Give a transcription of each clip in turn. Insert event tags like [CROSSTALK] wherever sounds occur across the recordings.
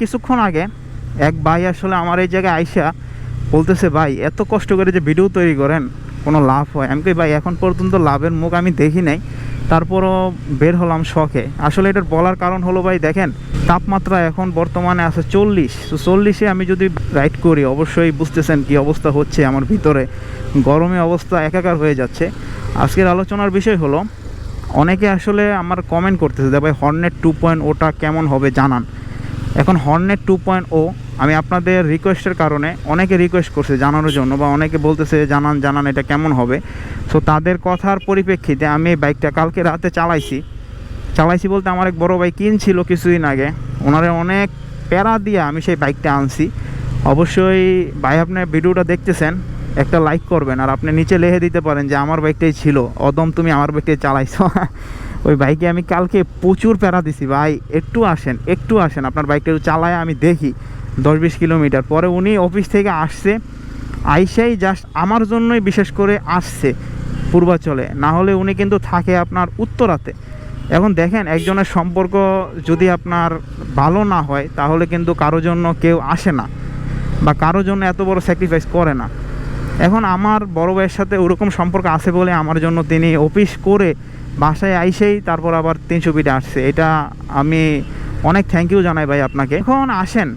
কিছুক্ষণ আগে এক ভাই আসলে আমার এই জায়গায় আইসা বলতেছে, ভাই, এত কষ্ট করে যে ভিডিও তৈরি করেন, কোনো লাভ হয়? আমি ভাই, এখন পর্যন্ত লাভের মুখ আমি দেখি নাই, তারপরও বের হলাম শখে। আসলে এটার বলার কারণ হলো, ভাই, দেখেন, তাপমাত্রা এখন বর্তমানে আছে চল্লিশ। তো চল্লিশে আমি যদি রাইড করি, অবশ্যই বুঝতেছেন কি অবস্থা হচ্ছে আমার ভিতরে। গরমে অবস্থা একাকার হয়ে যাচ্ছে। আজকের আলোচনার বিষয় হলো, অনেকে আসলে আমার কমেন্ট করতেছে যে, ভাই হর্নেট টু পয়েন্ট ওটা কেমন হবে জানান। এখন হর্নেট টু পয়েন্ট ও আমি আপনাদের রিকোয়েস্টের কারণে অনেকে রিকোয়েস্ট করছে জানানোর জন্য বা অনেকে বলতেছে জানান জানান এটা কেমন হবে। সো তাদের কথার পরিপ্রেক্ষিতে আমি এই বাইকটা কালকে রাতে চালাইছি। চালাইছি বলতে আমার এক বড় ভাই কিনছিল কিছুদিন আগে। ওনারে অনেক প্যারা দিয়ে আমি সেই বাইকটা আনছি। অবশ্যই ভাই আপনার ভিডিওটা দেখতেছেন, একটা লাইক করবেন আর আপনি নিচে লেহে দিতে পারেন যে আমার বাইকটাই ছিল। অদম, তুমি আমার বাইকটাই চালাইছো। [LAUGHS] ওই বাইকে আমি কালকে প্রচুর প্যারা দিছি, ভাই। একটু আসেন একটু আসেন। আপনার বাইকটা একটু চালায় আমি দেখি। দশ বিশ কিলোমিটার। পরে উনি অফিস থেকে আসছে। আইসাই জাস্ট আমার জন্যই বিশেষ করে আসছে পূর্বাচলে। না হলে উনি কিন্তু থাকে আপনার উত্তরাতে। এখন দেখেন, একজনের সম্পর্ক যদি আপনার ভালো না হয়, তাহলে কিন্তু কারও জন্য কেউ আসে না বা কারও জন্য এত বড় স্যাক্রিফাইস করে না। এখন আমার বড় ভাইয়ের সাথে ওরকম সম্পর্ক আছে বলে আমার জন্য তিনি অফিস করে বাসায় আইসেই তারপর আবার তিনশো ফিটে আসছে। এটা আমি অনেক থ্যাংক ইউ জানাই ভাই আপনাকে। এখন আসেন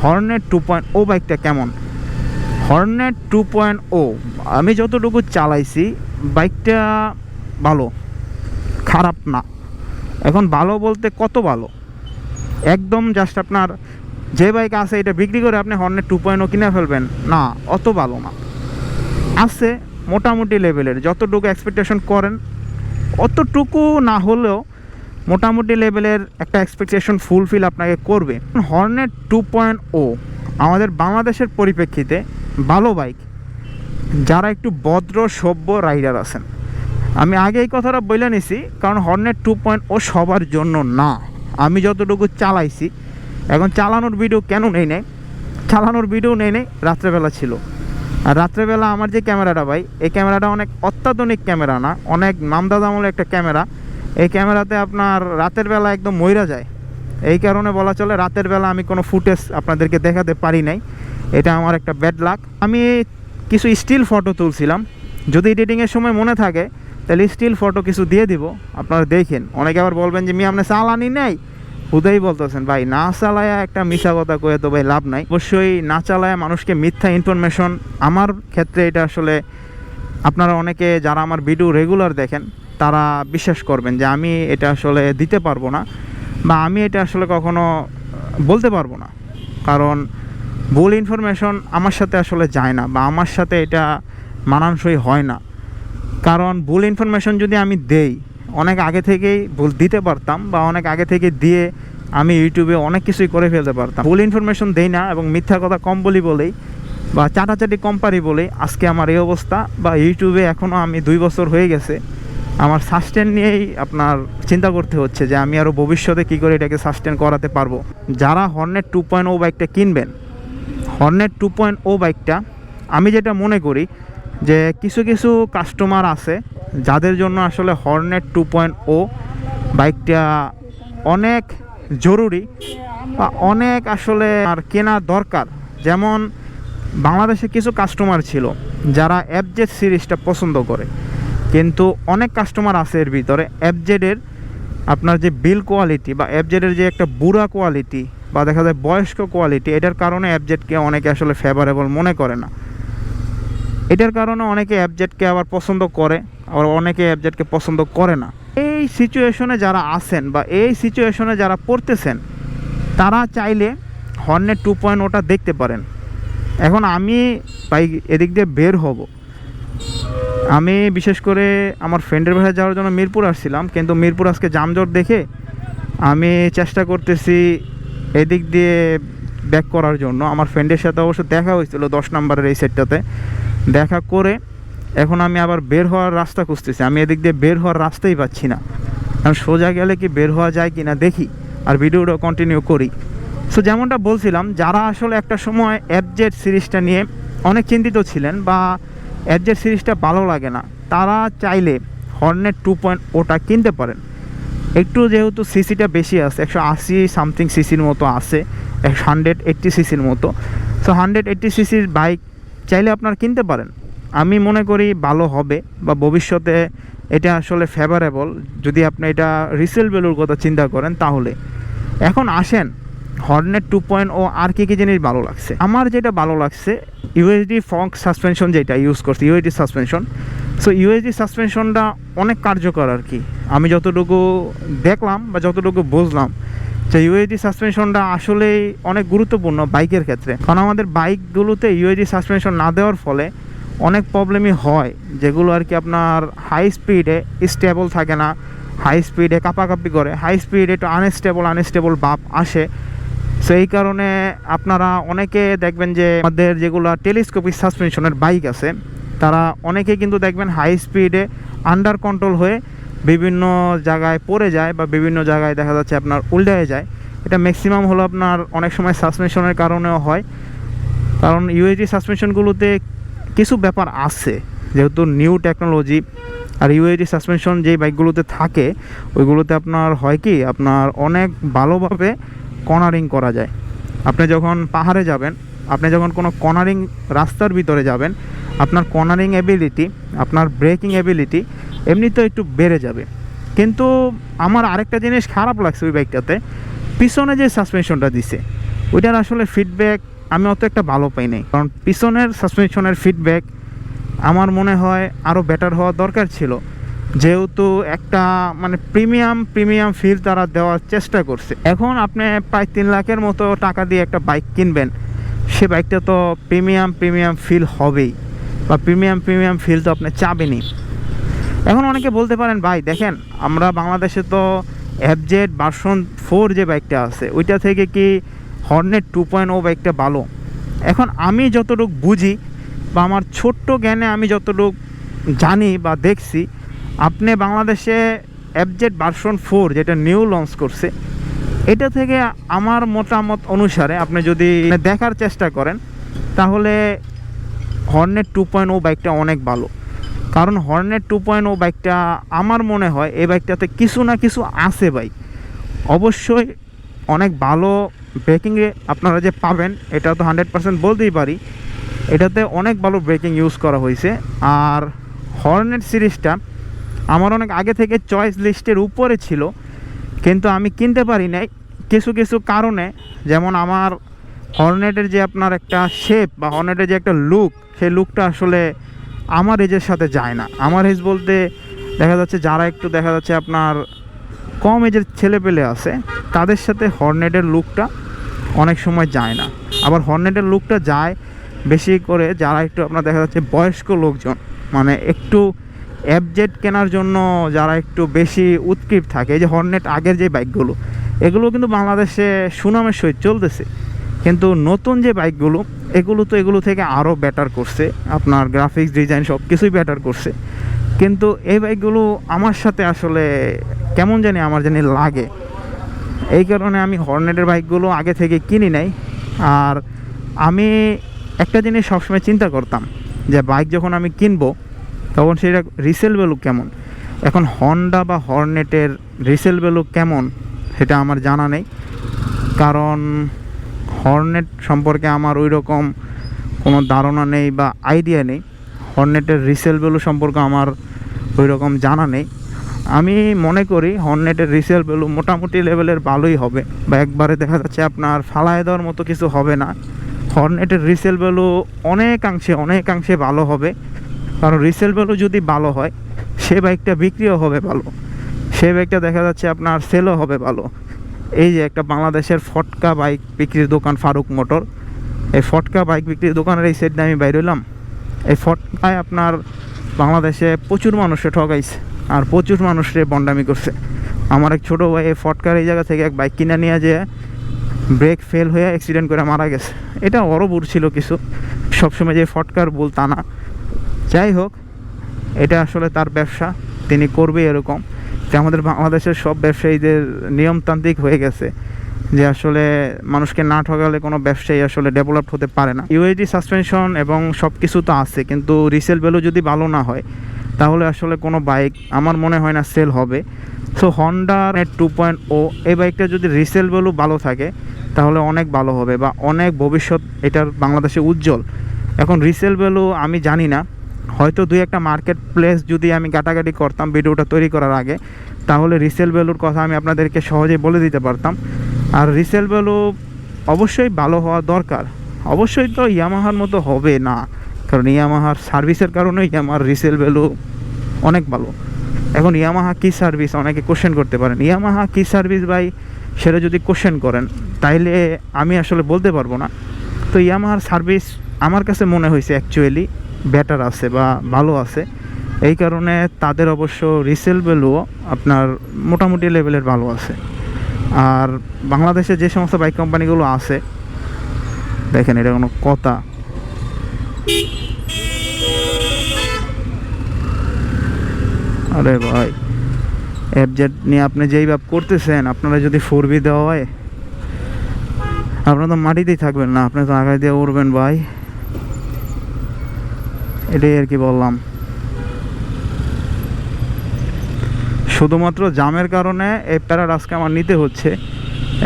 হর্নেট টু পয়েন্ট ও বাইকটা কেমন? হর্নেট টু পয়েন্ট ও আমি যতটুকু চালাইছি বাইকটা ভালো, খারাপ না। এখন ভালো বলতে কত ভালো? একদম জাস্ট আপনার যে বাইক আছে, এটা বিক্রি করে আপনি হর্নেট টু পয়েন্ট ও কিনে ফেলবেন। না, অত ভালো না। আছে মোটামুটি লেভেলের যতটুকু এক্সপেকটেশন করেন অতটুকু না হলেও মোটামুটি লেভেলের একটা এক্সপেকটেশন ফুলফিল আপনাকে করবে। হর্নেট টু পয়েন্ট ও আমাদের বাংলাদেশের পরিপ্রেক্ষিতে ভালো বাইক যারা একটু ভদ্র, সভ্য রাইডার আছেন। আমি আগে এই কথাটা বলে নিছি, কারণ হর্নেট টু পয়েন্ট ও সবার জন্য না। আমি যতটুকু চালাইছি, এখন চালানোর ভিডিও কেন নেই নেই? চালানোর ভিডিও নেই নেই, রাত্রেবেলা ছিল। আর রাত্রেবেলা আমার যে ক্যামেরাটা ভাই, এই ক্যামেরাটা অনেক অত্যাধুনিক ক্যামেরা না, অনেক নামদাদ আমলের একটা ক্যামেরা। এই ক্যামেরাতে আপনার রাতের বেলা একদম মইরা যায়। এই কারণে বলা চলে রাতের বেলা আমি কোনো ফুটেজ আপনাদেরকে দেখাতে পারি নাই। এটা আমার একটা ব্যাড লাক আমি কিছু স্টিল ফটো তুলছিলাম। যদি এডিটিংয়ের সময় মনে থাকে, তাহলে স্টিল ফটো কিছু দিয়ে দিব। আপনারা দেখেন। অনেকে আবার বলবেন যে মি আপনি চালানি নেই? হুদাই বলতেছেন, ভাই, না চালায়া একটা মিশা কথা কয়ে তো ভাই লাভ নাই। অবশ্যই না চালায়া মানুষকে মিথ্যা ইনফরমেশন আমার ক্ষেত্রে এটা আসলে আপনারা অনেকে যারা আমার ভিডিও রেগুলার দেখেন, তারা বিশ্বাস করবেন যে আমি এটা আসলে দিতে পারব না বা আমি এটা আসলে কখনো বলতে পারব না। কারণ ভুল ইনফরমেশন আমার সাথে আসলে যায় না বা আমার সাথে এটা মানানসই হয় না। কারণ ভুল ইনফরমেশন যদি আমি দেই অনেক আগে থেকেই ভুল দিতে পারতাম বা অনেক আগে থেকে দিয়ে আমি ইউটিউবে অনেক কিছুই করে ফেলতে পারতাম। ভুল ইনফরমেশন দেই না এবং মিথ্যা কথা কম বলি বলেই বা চাটাচাটি কম পারি বলেই আজকে আমার এই অবস্থা বা ইউটিউবে এখনও আমি দুই বছর হয়ে গেছে। আমার সাস্টেন নিয়েই আপনার চিন্তা করতে হচ্ছে যে আমি আরও ভবিষ্যতে কী করে এটাকে সাস্টেন করাতে পারব। যারা হর্নেট টু পয়েন্ট ও বাইকটা কিনবেন হর্নেট টু পয়েন্ট ও বাইকটা আমি যেটা মনে করি যে কিছু কিছু কাস্টমার আছে যাদের জন্য আসলে হর্নেট টু পয়েন্ট ও বাইকটা অনেক জরুরি বা অনেক আসলে আর কেনা দরকার। যেমন বাংলাদেশে কিছু কাস্টমার ছিল যারা অ্যাপজেড সিরিজটা পছন্দ করে, কিন্তু অনেক কাস্টমার আছে এর ভিতরে অ্যাপজেডের আপনার যে বিল কোয়ালিটি বা অ্যাপজেডের যে একটা বুড়া কোয়ালিটি বা দেখা যায় বয়স্ক কোয়ালিটি এটার কারণে অ্যাপজেডকে অনেকে আসলে ফেভারেবল মনে করে না। এটার কারণে অনেকে অ্যাপজেটকে আবার পছন্দ করে, আবার অনেকে অ্যাপজেটকে পছন্দ করে না। এই সিচুয়েশনে যারা আছেন বা এই সিচুয়েশনে যারা পড়তেছেন, তারা চাইলে হর্নেট টু পয়েন্ট ওটা দেখতে পারেন। এখন আমি বাইক এদিক দিয়ে বের হব। আমি বিশেষ করে আমার ফ্রেন্ডের বাসায় যাওয়ার জন্য মিরপুর আসছিলাম, কিন্তু মিরপুর আজকে জামজট দেখে আমি চেষ্টা করতেছি এদিক দিয়ে ব্যাক করার জন্য। আমার ফ্রেন্ডের সাথে অবশ্য দেখা হয়েছিল দশ নম্বরের এই সেটটাতে দেখা করে এখন আমি আবার বের হওয়ার রাস্তা খুঁজতেছি। আমি এদিক দিয়ে বের হওয়ার রাস্তাই পাচ্ছি না। কারণ সোজা গেলে কি বের হওয়া যায় কি না দেখি আর ভিডিওটা কন্টিনিউ করি। সো যেমনটা বলছিলাম, যারা আসলে একটা সময় অ্যাপজেড সিরিজটা নিয়ে অনেক চিন্তিত ছিলেন বা অ্যাপজেড সিরিজটা ভালো লাগে না, তারা চাইলে হর্নেট টু পয়েন্ট ওটা কিনতে পারেন। একটু যেহেতু সিসিটা বেশি আছে, একশো আশি সামথিং সিসির মতো আছে, একশো হান্ড্রেড এইট্টি সিসির মতো। সো হান্ড্রেড এইট্টি সিসির বাইক চাইলে আপনারা কিনতে পারেন। আমি মনে করি ভালো হবে বা ভবিষ্যতে এটা আসলে ফেভারেবল যদি আপনি এটা রিসেল ভ্যালুর কথা চিন্তা করেন তাহলে। এখন আসেন হর্নেট টু পয়েন্ট ও আর কী কী জিনিস ভালো লাগছে? আমার যেটা ভালো লাগছে ইউএসডি ফক সাসপেনশন যেটা ইউজ করছে ইউএসডি সাসপেনশন সো ইউএসডি সাসপেনশনটা অনেক কার্যকর আর কি। আমি যতটুকু দেখলাম বা যতটুকু বুঝলাম যে ইউএসডি সাসপেনশনটা আসলেই অনেক গুরুত্বপূর্ণ বাইকের ক্ষেত্রে। কারণ আমাদের বাইকগুলোতে ইউএসডি সাসপেনশন না দেওয়ার ফলে অনেক প্রবলেমই হয়, যেগুলো আর কি আপনার হাই স্পিডে স্টেবল থাকে না হাই স্পিডে কাপাকাপি করে হাই স্পিডে একটু আনস্টেবল আনস্টেবল বাপ আসে। সো এই কারণে আপনারা অনেকে দেখবেন যে আমাদের যেগুলো টেলিস্কোপিক সাসপেনশনের বাইক আছে, তারা অনেকে কিন্তু দেখবেন হাই স্পিডে আন্ডার কন্ট্রোল হয়ে বিভিন্ন জায়গায় পড়ে যায় বা বিভিন্ন জায়গায় দেখা যাচ্ছে আপনার উল্টে যায়। এটা ম্যাক্সিমাম হলো আপনার অনেক সময় সাসপেনশনের কারণেও হয়। কারণ ইউএসডি সাসপেনশনগুলোতে কিছু ব্যাপার আছে। যেহেতু নিউ টেকনোলজি আর ইউএসডি সাসপেনশন যেই বাইকগুলোতে থাকে, ওইগুলোতে আপনার হয় কি, আপনার অনেক ভালোভাবে কর্নারিং করা যায়। আপনি যখন পাহাড়ে যাবেন, আপনি যখন কোনো কর্নারিং রাস্তার ভিতরে যাবেন, আপনার কর্নারিং এবিলিটি আপনার ব্রেকিং এবিলিটি এমনিতেও একটু বেড়ে যাবে। কিন্তু আমার আরেকটা জিনিস খারাপ লাগছে ওই বাইকটাতে, পিছনে যে সাসপেনশনটা দিছে, ওইটার আসলে ফিডব্যাক আমি অত একটা ভালো পাই নাই। কারণ পিছনের সাসপেনশনের ফিডব্যাক আমার মনে হয় আরও বেটার হওয়া দরকার ছিল। যেহেতু একটা মানে প্রিমিয়াম প্রিমিয়াম ফিল তারা দেওয়ার চেষ্টা করছে। এখন আপনি প্রায় তিন লাখের মতো টাকা দিয়ে একটা বাইক কিনবেন, সে বাইকটা তো প্রিমিয়াম প্রিমিয়াম ফিল হবেই। বা প্রিমিয়াম প্রিমিয়াম ফিল তো আপনি চাবেনই। এখন অনেকে বলতে পারেন, ভাই, দেখেন, আমরা বাংলাদেশে তো এফজেড ভার্সন ফোর যে বাইকটা আছে, ওইটা থেকে কি হর্নেট টু পয়েন্ট ও বাইকটা ভালো? এখন আমি যতটুকু বুঝি বা আমার ছোট্ট জ্ঞানে আমি যতটুকু জানি বা দেখছি, আপনি বাংলাদেশে এফজেড ভার্সন ফোর যেটা নিউ লঞ্চ করছে, এটা থেকে আমার মতামত অনুসারে আপনি যদি দেখার চেষ্টা করেন, তাহলে হর্নেট টু পয়েন্ট ও বাইকটা অনেক ভালো। কারণ হর্নেট টু পয়েন্ট ও বাইকটা আমার মনে হয় এই বাইকটাতে কিছু না কিছু আছে বাইক অবশ্যই অনেক ভালো ব্রেকিংয়ে আপনারা যে পাবেন, এটা তো হান্ড্রেড পার্সেন্ট বলতেই পারি। এটাতে অনেক ভালো ব্রেকিং ইউজ করা হয়েছে। আর হর্নেট সিরিজটা আমার অনেক আগে থেকে চয়েস লিস্টের উপরে ছিল, কিন্তু আমি কিনতে পারি নাই। কিছু কিছু কারণে, যেমন আমার হর্নেটের যে আপনার একটা শেপ বা হর্নেটের যে একটা লুক সেই লুকটা আসলে আমার এজের সাথে যায় না। আমার এজ বলতে দেখা যাচ্ছে যারা একটু দেখা যাচ্ছে আপনার কম এজের ছেলে পেলে আছে, তাদের সাথে হর্নেটের লুকটা অনেক সময় যায় না। আবার হর্নেটের লুকটা যায় বেশি করে যারা একটু আপনার দেখা যাচ্ছে বয়স্ক লোকজন মানে একটু অ্যাবজেট কেনার জন্য যারা একটু বেশি উৎকৃপ থাকে, এই যে হর্নেট আগের যে বাইকগুলো, এগুলো কিন্তু বাংলাদেশে সুনামের সহিত চলতেছে। কিন্তু নতুন যে বাইকগুলো এগুলো তো এগুলো থেকে আরও বেটার করছে। আপনার গ্রাফিক্স ডিজাইন সব কিছুই বেটার করছে। কিন্তু এই বাইকগুলো আমার সাথে আসলে কেমন জানি আমার জানি লাগে। এই কারণে আমি হর্নেটের বাইকগুলো আগে থেকে কিনি নাই। আর আমি একটা জিনিস সবসময় চিন্তা করতাম, যে বাইক যখন আমি কিনবো, তখন সেটা রিসেল ভ্যালু কেমন? এখন হন্ডা বা হর্নেটের রিসেল ভ্যালু কেমন, সেটা আমার জানা নেই। কারণ হর্নেট সম্পর্কে আমার ওই রকম কোনো ধারণা নেই বা আইডিয়া নেই। হর্নেটের রিসেল ভ্যালু সম্পর্কে আমার ওই রকম জানা নেই। আমি মনে করি হর্নেটের রিসেল ভ্যালু মোটামুটি লেভেলের ভালোই হবে বা একবারে দেখা যাচ্ছে আপনার ফালায় দেওয়ার মতো কিছু হবে না। হর্নেটের রিসেল ভ্যালু অনেকাংশে অনেকাংশে ভালো হবে। কারণ রিসেল ভ্যালু যদি ভালো হয়, সে বাইকটা বিক্রিও হবে ভালো। সে বাইকটা দেখা যাচ্ছে আপনার সেলও হবে ভালো। এই যে একটা বাংলাদেশের ফটকা বাইক বিক্রির দোকান ফারুক মোটর। এই ফটকা বাইক বিক্রির দোকানের এই সাইডে আমি বাইর হইলাম। এই ফটকায় আপনার বাংলাদেশে প্রচুর মানুষে ঠকাইছে আর প্রচুর মানুষে বন্ডামি করছে। আমার এক ছোটো ভাই এই ফটকার এই জায়গা থেকে এক বাইক কিনে নিয়ে যে ব্রেক ফেল হয়ে অ্যাক্সিডেন্ট করে মারা গেছে। এটা বড় ছিল কিছু। সবসময় যে ফটকার বল তা না। যাই হোক, এটা আসলে তার ব্যবসা। তিনি করবে এরকম। যে আমাদের বাংলাদেশের সব ব্যবসায়ীদের নিয়মতান্ত্রিক হয়ে গেছে, যে আসলে মানুষকে না ঠকালে কোনো ব্যবসায়ী আসলে ডেভেলপ হতে পারে না। ইউএডি সাসপেনশন এবং সব কিছু তো আছে, কিন্তু রিসেল ভ্যালু যদি ভালো না হয়, তাহলে আসলে কোনো বাইক আমার মনে হয় না সেল হবে। So Honda two point O এই বাইকটা যদি রিসেল ভ্যালু ভালো থাকে, তাহলে অনেক ভালো হবে বা অনেক ভবিষ্যৎ এটার বাংলাদেশে উজ্জ্বল। এখন রিসেল ভ্যালু আমি জানি না হয়তো দুই একটা মার্কেট প্লেস যদি আমি কাটাকাটি করতাম ভিডিওটা তৈরি করার আগে, তাহলে রিসেল ভ্যালুর কথা আমি আপনাদেরকে সহজেই বলে দিতে পারতাম। আর রিসেল ভ্যালু অবশ্যই ভালো হওয়া দরকার। অবশ্যই তো ইয়ামাহার মতো হবে না, কারণ ইয়ামাহার সার্ভিসের কারণে ইয়ামাহার রিসেল ভ্যালু অনেক ভালো। এখন ইয়ামাহা কী সার্ভিস অনেকে কোশ্চেন করতে পারেন। ইয়ামাহা কী সার্ভিস ভাই? সেটা যদি কোশ্চেন করেন, তাইলে আমি আসলে বলতে পারব না। তো ইয়ামাহার সার্ভিস আমার কাছে মনে হয়েছে অ্যাকচুয়ালি বেটার আছে বা ভালো আছে। এই কারণে তাদের অবশ্য রিসেল ভ্যালুও আপনার মোটামুটি লেভেলের ভালো আছে। আর বাংলাদেশে যে সমস্ত বাইক কোম্পানিগুলো আছে, দেখেন এটা কোনো কথা। আরে ভাই অ্যাপজেট নিয়ে আপনি যেই ভাব করতেছেন, আপনারা যদি ফোর বি দেওয়া হয়, আপনারা তো মাটিতেই থাকবেন না, আপনি তো আগায় দিয়ে উড়বেন ভাই। এটাই আর কি বললাম। শুধুমাত্র জামের কারণে এই প্যারাড আজকে আমার নিতে হচ্ছে।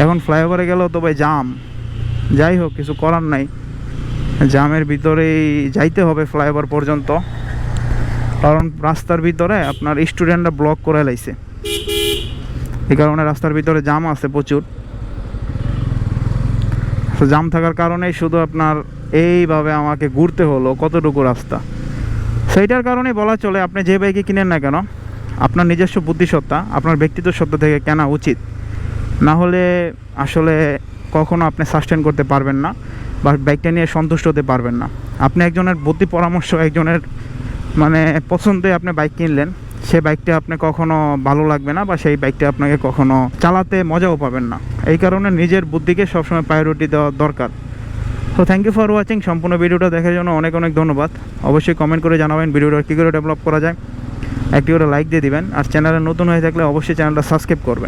এখন ফ্লাইওভারে গেলেও তো ভাই জাম। যাই হোক, কিছু করার নাই। জামের ভিতরেই যাইতে হবে ফ্লাইওভার পর্যন্ত। কারণ রাস্তার ভিতরে আপনার স্টুডেন্টরা ব্লক করে লাইছে। এই কারণে রাস্তার ভিতরে জাম আছে প্রচুর। জাম থাকার কারণেই শুধু আপনার এইভাবে আমাকে ঘুরতে হলো কতটুকু রাস্তা। সেইটার কারণেই বলা চলে আপনি যে বাইকে কিনেন না কেন, আপনার নিজস্ব বুদ্ধিসত্তা, আপনার ব্যক্তিত্ব সত্তা থেকে কেনা উচিত। না হলে আসলে কখনো আপনি সাস্টেন করতে পারবেন না বা বাইকটা নিয়ে সন্তুষ্ট হতে পারবেন না। আপনি একজনের বুদ্ধি পরামর্শ, একজনের মানে পছন্দে আপনি বাইক কিনলেন, সে বাইকটা আপনি কখনো ভালো লাগবে না বা সেই বাইকটা আপনাকে কখনো চালাতে মজাও পাবেন না। এই কারণে নিজের বুদ্ধিকে সবসময় প্রায়োরিটি দেওয়া দরকার। তো থ্যাংক ইউ ফর ওয়াচিং সম্পূর্ণ ভিডিওটা দেখার জন্য অনেক অনেক ধন্যবাদ। অবশ্যই কমেন্ট করে জানাবেন ভিডিওটা কী করে ডেভেলপ করা যায়। একটি করে লাইক দিয়ে দিবেন। আর চ্যানেলে নতুন হয়ে থাকলে অবশ্যই চ্যানেলটা সাবস্ক্রাইব করবেন।